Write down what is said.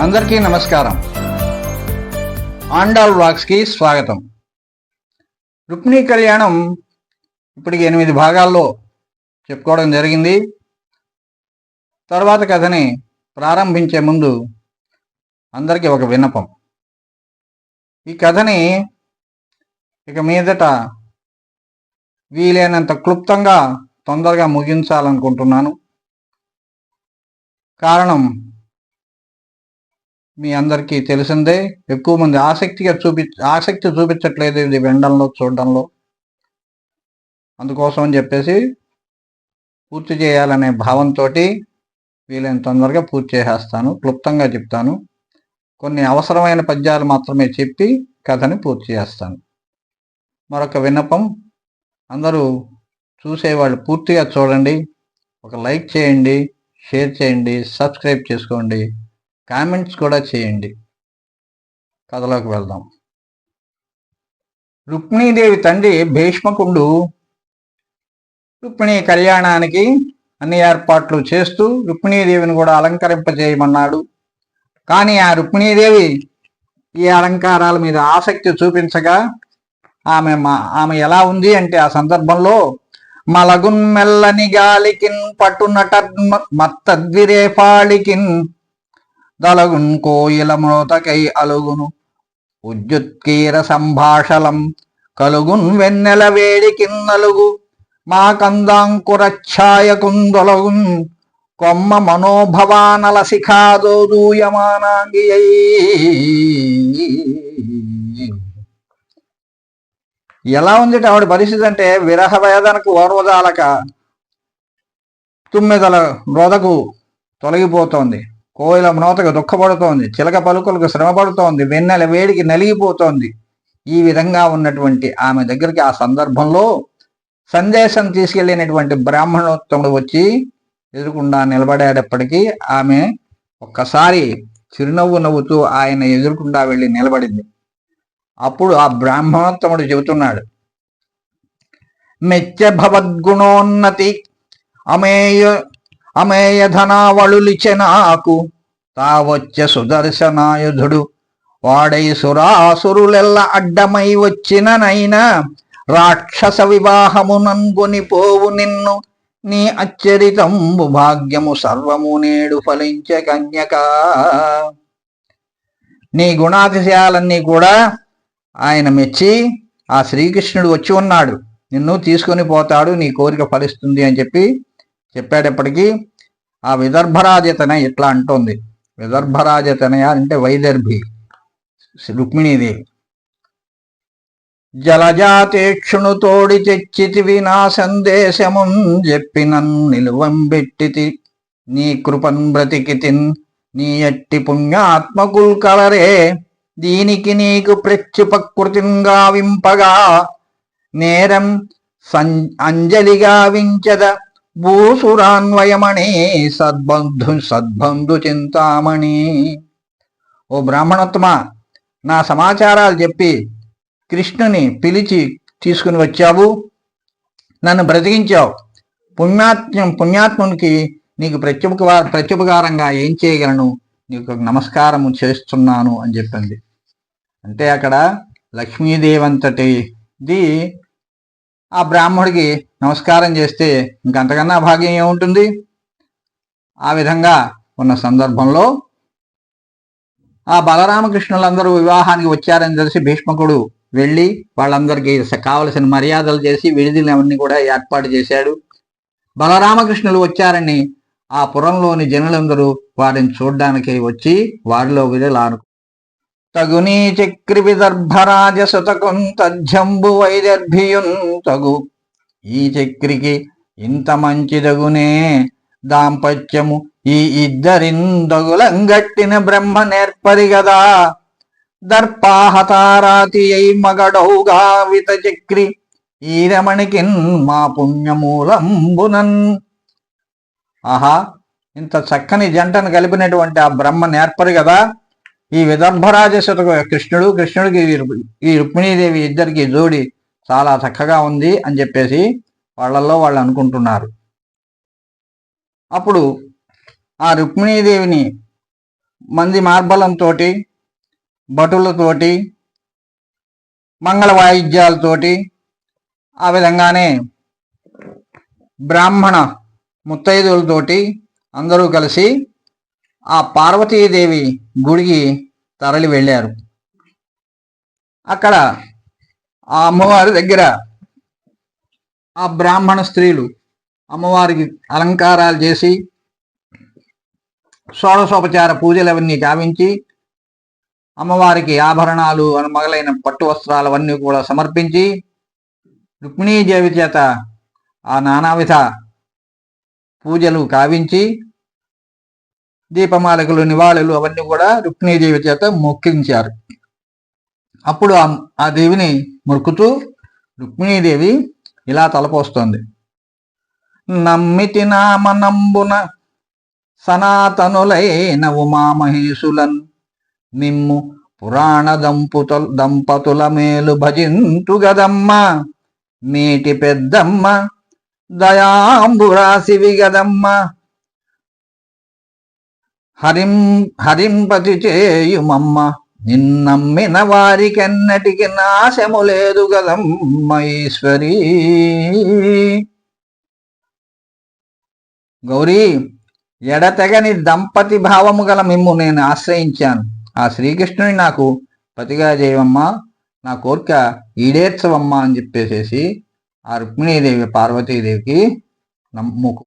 అందరికీ నమస్కారం. ఆండాల్ వ్లాగ్స్కి స్వాగతం. రుక్మిణీ కళ్యాణం ఇప్పటికి ఎనిమిది భాగాల్లో చెప్పుకోవడం జరిగింది. తర్వాత కథని ప్రారంభించే ముందు అందరికీ ఒక విన్నపం. ఈ కథని ఇక మీదట వీలైనంత క్లుప్తంగా తొందరగా ముగించాలనుకుంటున్నాను. కారణం మీ అందరికీ తెలిసిందే ఎక్కువ మంది ఆసక్తిగా చూపి ఆసక్తి చూపించట్లేదు ఇది వినడంలో చూడడంలో. అందుకోసం అని చెప్పేసి పూర్తి చేయాలనే భావంతో వీలైన తొందరగా పూర్తి చేసేస్తాను. క్లుప్తంగా చెప్తాను. కొన్ని అవసరమైన పద్యాలు మాత్రమే చెప్పి కథని పూర్తి చేస్తాను. మరొక విన్నపం అందరూ చూసేవాళ్ళు పూర్తిగా చూడండి. ఒక లైక్ చేయండి షేర్ చేయండి సబ్స్క్రైబ్ చేసుకోండి. కామెంట్స్ కూడా చేయండి. కథలోకి వెళ్దాం. రుక్మిణీదేవి తండ్రి భీష్మకుండు రుక్మిణీ కళ్యాణానికి అన్ని ఏర్పాట్లు చేస్తూ రుక్మిణీదేవిని కూడా అలంకరింపజేయమన్నాడు. కానీ ఆ రుక్మిణీదేవి ఈ అలంకారాల మీద ఆసక్తి చూపించగా ఆమె మా- ఆమె ఎలా ఉంది అంటే ఆ సందర్భంలో మలగున్ మెల్లని గాలికిన్ పట్టునట మత్తద్విరేపాళికిన్ దలగున్ కోయిల అలుగును. ఉద్యుత్కీర సంభాషలం కలుగున్ వెన్నెల వేడికి నలుగు. మా కందాంకురఛాయ కుందొలగున్ కొమ్మ మనోభవానల శిఖాదోదూయమానాంగి ఎలా ఉంది ఆవిడ పరిస్థితి అంటే విరహ వేదనకు ఓర్వదాలక తుమ్మెదల రోదకు తొలగిపోతోంది. కోయిల మ్రోతకు దుఃఖపడుతోంది. చిలక పలుకులకు శ్రమపడుతోంది. వెన్నెల వేడికి నలిగిపోతోంది. ఈ విధంగా ఉన్నటువంటి ఆమె దగ్గరికి ఆ సందర్భంలో సందేశం తీసుకెళ్ళినటువంటి బ్రాహ్మణోత్తముడు వచ్చి ఎదురుకుండా నిలబడేటప్పటికీ ఆమె ఒక్కసారి చిరునవ్వు నవ్వుతూ ఆయన ఎదురుకుండా వెళ్ళి నిలబడింది. అప్పుడు ఆ బ్రాహ్మణోత్తముడు చెబుతున్నాడు. మెచ్చ భవద్గుణోన్నతి అమేయ అమేయధనావళులిచె నాకు. తావొచ్చ సుదర్శనాయుధుడు. వాడై సురాసురులెల్ల అడ్డమై వచ్చిననైనా రాక్షస వివాహమునంగుని పోవు నిన్ను. నీ అచ్చరితంబు భాగ్యము సర్వము నేడు ఫలించే కన్యక. నీ గుణాతిశయాలన్నీ కూడా ఆయన మెచ్చి ఆ శ్రీకృష్ణుడు వచ్చి ఉన్నాడు. నిన్ను తీసుకొని పోతాడు నీ కోరిక ఫలిస్తుంది అని చెప్పి చెప్పేటప్పటికీ ఆ విదర్భరాజతన ఇట్లా అంటోంది. విదర్భరాజతనయ అంటే వైదర్భి రుక్మిణీదేవి. జలజాతేక్షును తోడి తెచ్చితివి నా సందేశమున్ చెప్పినన్ నిలువంబెట్టితి నీ కృపన్ బ్రతికితిన్ నీ ఎట్టి పుణ్యాత్మకుల్ కలరే దీనికి నీకు ప్రత్యుపకృతిన్ గావింపగా నేరం సం అంజలిగా వించద భూసురాన్వయమణి సద్బంధు సద్బంధు చింతామణి. ఓ బ్రాహ్మణోత్తమ నా సమాచారాలు చెప్పి కృష్ణుని పిలిచి తీసుకుని వచ్చావు? నన్ను బ్రతికించావు. పుణ్యాత్మ్యం పుణ్యాత్మునికి నీకు ప్రత్యుపక ప్రత్యుపకారంగా ఏం చేయగలను? నీకు నమస్కారం చేస్తున్నాను అని చెప్పింది. అంటే అక్కడ లక్ష్మీదేవి అంతటిది ఆ బ్రాహ్మడికి నమస్కారం చేస్తే ఇంకంతకన్నా భాగ్యం ఏముంటుంది? ఆ విధంగా ఉన్న సందర్భంలో ఆ బలరామకృష్ణులందరూ వివాహానికి వచ్చారని తెలిసి భీష్మకుడు వెళ్ళి వాళ్ళందరికీ కావలసిన మర్యాదలు చేసి విడిదిలవన్నీ కూడా ఏర్పాటు చేశాడు. బలరామకృష్ణులు వచ్చారని ఆ పురంలోని జనులందరూ వారిని చూడ్డానికి వచ్చి వారిలో విధులాను తగునీ చక్రి విదర్భరాజ సుతకున్ తజ్జంబు వైదర్భియున్ తగు. ఈ చక్రికి ఇంత మంచిదగునే దాంపత్యము ఈ ఇద్దరిందగులంగట్టిన బ్రహ్మ నేర్పరి గదా. దర్పాహతారాతి అయి మగడౌగా విత చక్రి ఈ రమణికిన్ మా పుణ్యమూలంబునన్. ఆహా ఇంత చక్కని జంటను కలిపినటువంటి ఆ బ్రహ్మ నేర్పరు కదా ఈ విదర్భరాజశతకు కృష్ణుడు కృష్ణుడికి ఈ ఈ రుక్మిణీదేవి ఇద్దరికి జోడి చాలా చక్కగా ఉంది అని చెప్పేసి వాళ్ళల్లో వాళ్ళు అనుకుంటున్నారు. అప్పుడు ఆ రుక్మిణీదేవిని మంది మార్బలంతో భటులతోటి మంగళ వాయిద్యాలతోటి ఆ విధంగానే బ్రాహ్మణ ముత్తైదులతోటి అందరూ కలిసి ఆ పార్వతీదేవి గుడికి తరలి వెళ్ళారు. అక్కడ ఆ అమ్మవారి దగ్గర ఆ బ్రాహ్మణ స్త్రీలు అమ్మవారికి అలంకారాలు చేసి షోడశోపచార పూజలు అవన్నీ గావించి అమ్మవారికి ఆభరణాలు అని మొదలైన పట్టు వస్త్రాలు అవన్నీ కూడా సమర్పించి రుక్మిణీదేవి చేత ఆ నానావిధ పూజలు కావించి దీపమాలకులు నివాళులు అవన్నీ కూడా రుక్మిణీదేవి చేత మొక్కించారు. అప్పుడు ఆ దేవిని మొక్కుతూ రుక్మిణీదేవి ఇలా తలపోస్తోంది. నమ్మితి నామనంబున సనాతనులైన ఉమామహేశులన్ నిమ్ము పురాణ దంపుత దంపతుల మేలు భజింతు గదమ్మ. మీటి పెద్దమ్మ దయాంబురాశివి గదమ్మ. హరిం హరింపతి చేయుమమ్మ. నిన్నమ్మిన వారికెన్నటికి నాశము లేదు గదమ్మ ఈశ్వరీ. గౌరీ ఎడతెగని దంపతి భావము గల మిమ్ము నేను ఆశ్రయించాను. ఆ శ్రీకృష్ణుని నాకు పతిగా చేయవమ్మా. నా కోరిక ఈడేర్చవమ్మా అని చెప్పేసేసి ఆ రుక్మిణీదేవి పార్వతీదేవికి నమ్ముకు